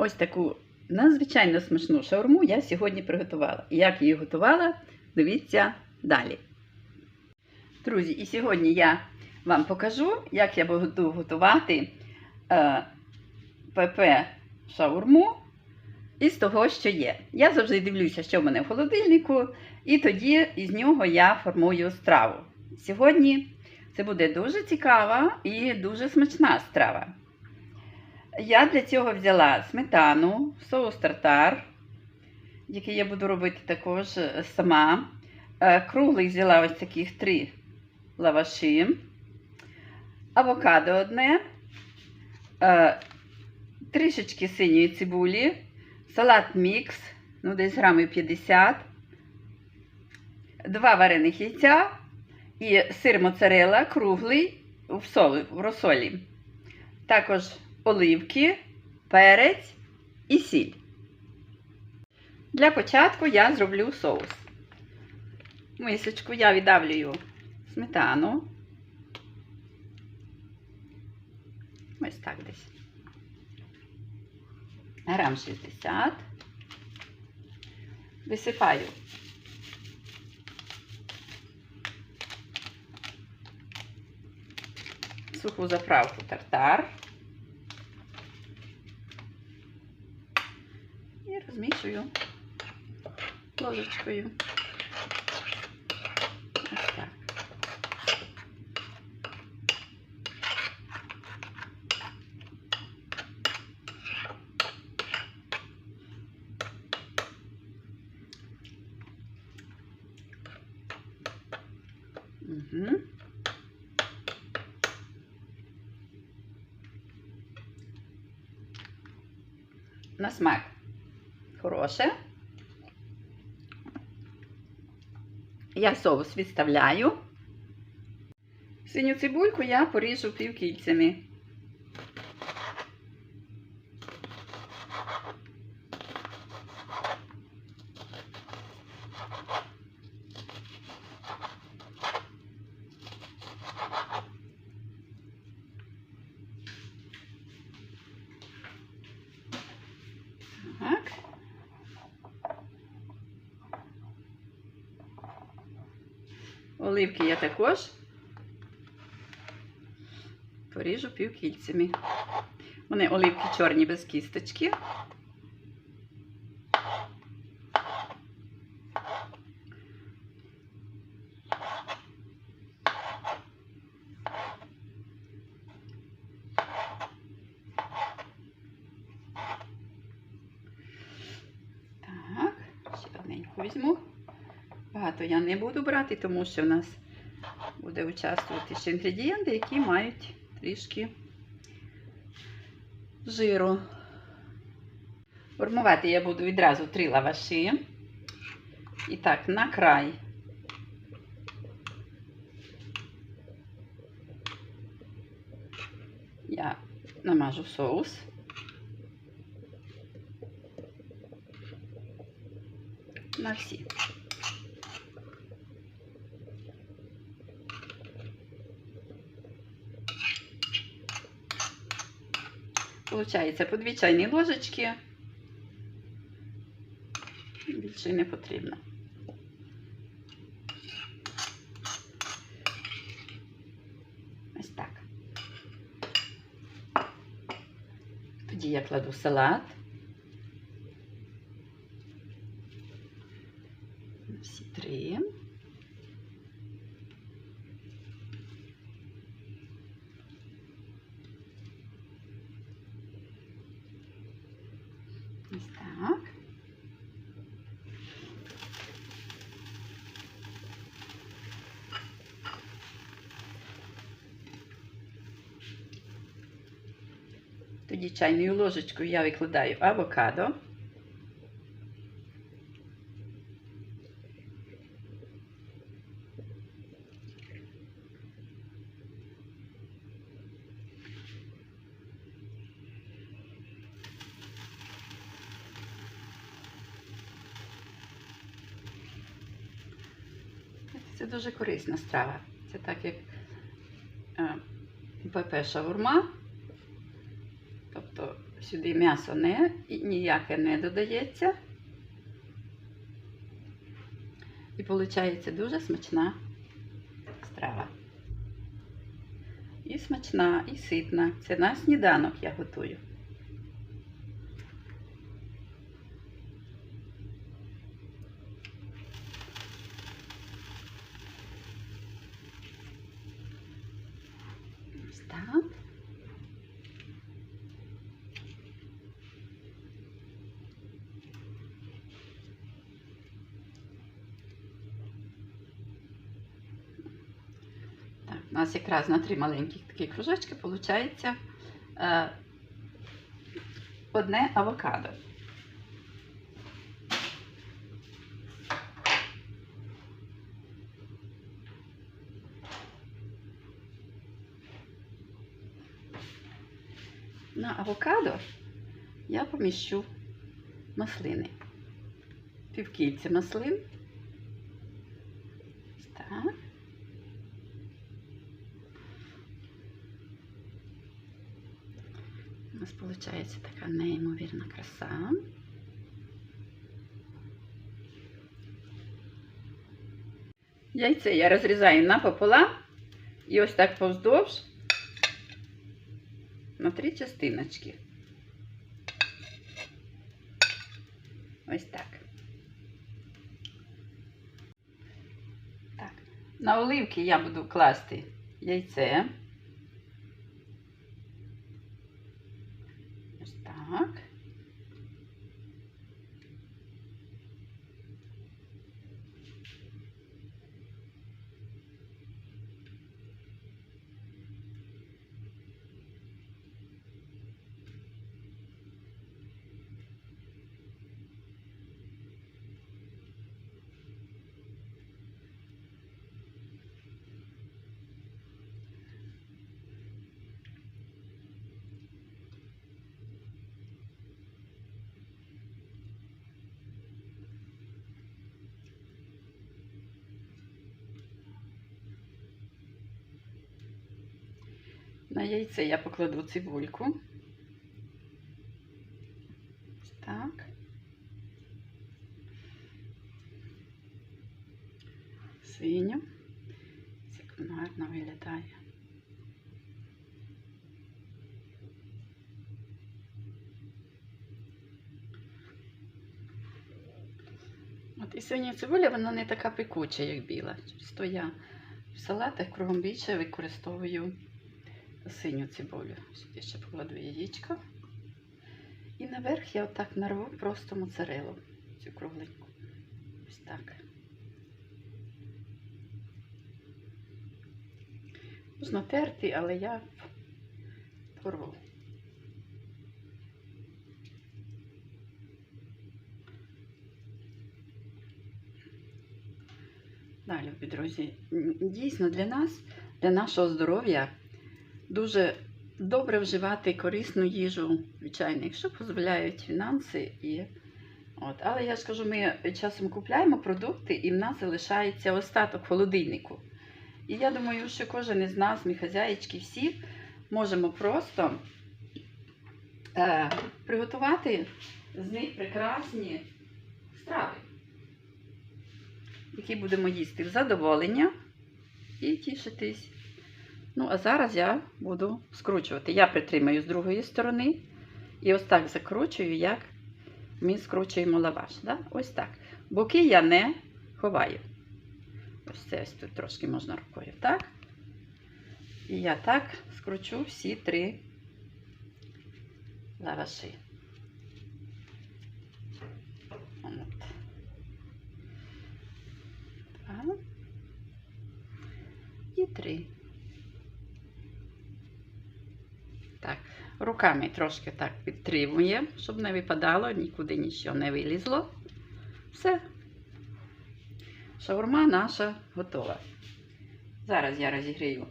Ось таку надзвичайно смачну шаурму я сьогодні приготувала. І як її готувала, дивіться далі. Друзі, і сьогодні я вам покажу, як я буду готувати е, ПП шаурму із того, що є. Я завжди дивлюся, що в мене в холодильнику, і тоді із нього я формую страву. Сьогодні це буде дуже цікава і дуже смачна страва. Я для цього взяла сметану, соус тартар, який я буду робити також е, сама. Е, Круглих взяла ось таких три лаваші, авокадо одне, е, трішечки синьої цибулі, салат мікс, ну десь грамів 50, два варених яйця і сир моцарелла круглий в, солі, в розсолі. Також оливки, перець і сіль. Для початку я зроблю соус. В мисочку я віддавлюю сметану. Ось так десь. Грам 60. Висипаю суху заправку тартар. І розмішую ложечкою. На смак хороше. Я соус відставляю. Синю цибульку я поріжу півкільцями. Так. Оливки я також поріжу півкільцями. Вони оливки чорні без кісточки. Так, ще одненьку візьму. Багато я не буду брати, тому що в нас буде участвувати ще інгредієнти, які мають трішки жиру. Формувати я буду відразу три лаваші. І так, на край. Я намажу соус. На всі. Получається по дві чайні ложечки. Більше не потрібно. Ось так. Тоді я кладу салат. Всі три. Ось так. Тоді чайною ложечкою я викладаю авокадо. Це дуже корисна страва. Це так як е, ПП шаурма. Сюди м'ясо не, ніяке не додається. І виходить дуже смачна страва. І смачна, і ситна. Це на сніданок я готую. Ось так. Так, у нас якраз на три маленьких такі кружочки виходить е, одне авокадо. На авокадо я поміщу маслини. Півкільця маслин. Ось Так. У нас виходить така неймовірна краса. Яйце я розрізаю напополам і ось так повздовж на три частиночки. Ось так. Так. На оливки я буду класти яйце. Ось так. На яйце я покладу цибульку. Так. Свиню. Як гарно виглядає. От і синя цибуля, вона не така пекуча, як біла. Через то я в салатах кругом більше використовую синю цибулю. Сюди ще покладу яєчко. І наверх я отак нарву просто моцарелу, цю кругленьку. Ось так. Можна терти, але я порву. Да, любі друзі, дійсно для нас, для нашого здоров'я дуже добре вживати корисну їжу, звичайно, якщо дозволяють фінанси. І... От. Але я ж кажу, ми часом купляємо продукти і в нас залишається остаток холодильнику. І я думаю, що кожен із нас, ми хазяїчки, всі можемо просто е, приготувати з них прекрасні страви, які будемо їсти в задоволення і тішитись. Ну, а зараз я буду скручувати. Я притримаю з другої сторони і ось так закручую, як ми скручуємо лаваш. Да? Ось так. Боки я не ховаю. Ось це ось тут трошки можна рукою, так? І я так скручу всі три лаваші. От. І три. Так, руками трошки так підтримуємо, щоб не випадало, нікуди нічого не вилізло. Все. Шаурма наша готова. Зараз я розігрію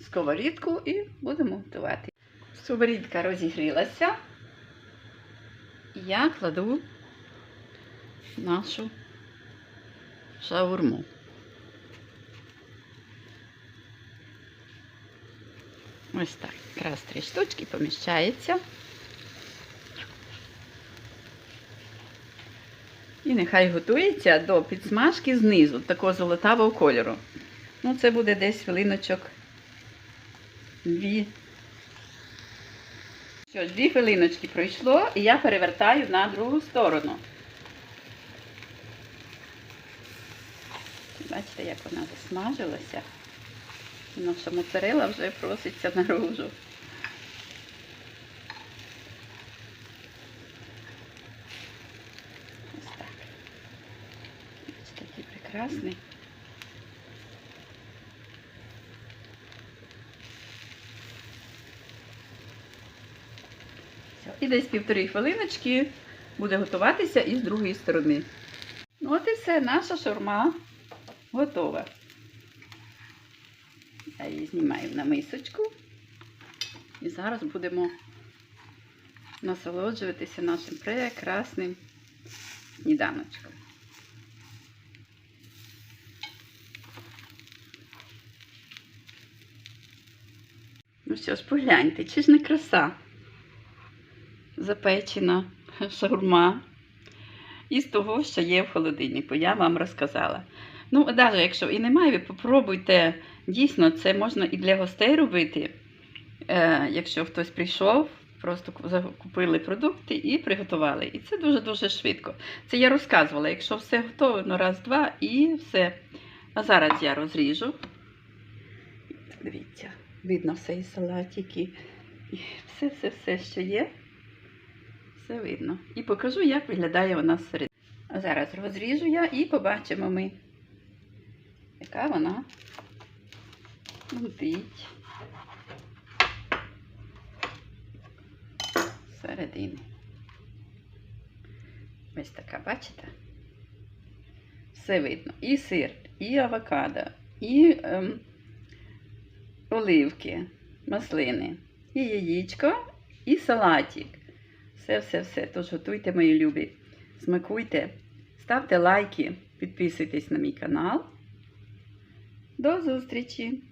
сковорідку і будемо готувати. Сковорідка розігрілася. І я кладу нашу шаурму. Ось так. Якраз три штучки поміщається. І нехай готується до підсмажки знизу, такого золотавого кольору. Ну, це буде десь хвилиночок дві. Що ж, дві хвилиночки пройшло, і я перевертаю на другу сторону. Бачите, як вона засмажилася. Наша моцарела вже проситься наружу. Ось так. Бачите, який прекрасний. І десь півтори хвилиночки буде готуватися і з другої сторони. Ну от і все, наша шаурма готова. Я її знімаю на мисочку. І зараз будемо насолоджуватися нашим прекрасним сніданочком. Ну що ж, погляньте, чи ж не краса? Запечена шаурма із того, що є в холодильнику. Я вам розказала. Ну, навіть якщо і немає, ви попробуйте. Дійсно, це можна і для гостей робити. Е, якщо хтось прийшов, просто ку- закупили продукти і приготували. І це дуже-дуже швидко. Це я розказувала. Якщо все готово, ну раз-два і все. А зараз я розріжу. Дивіться, видно все і салатики, і все-все-все, що є. Все видно. І покажу, як виглядає вона зсередини. А зараз розріжу я і побачимо ми, яка вона летить зсередини. Ось така, бачите? Все видно. І сир, і авокадо, і ем, оливки, маслини, і яєчко, і салатик. Все-все-все. Тож готуйте, мої любі. Смакуйте, ставте лайки, підписуйтесь на мій канал. До зустрічі!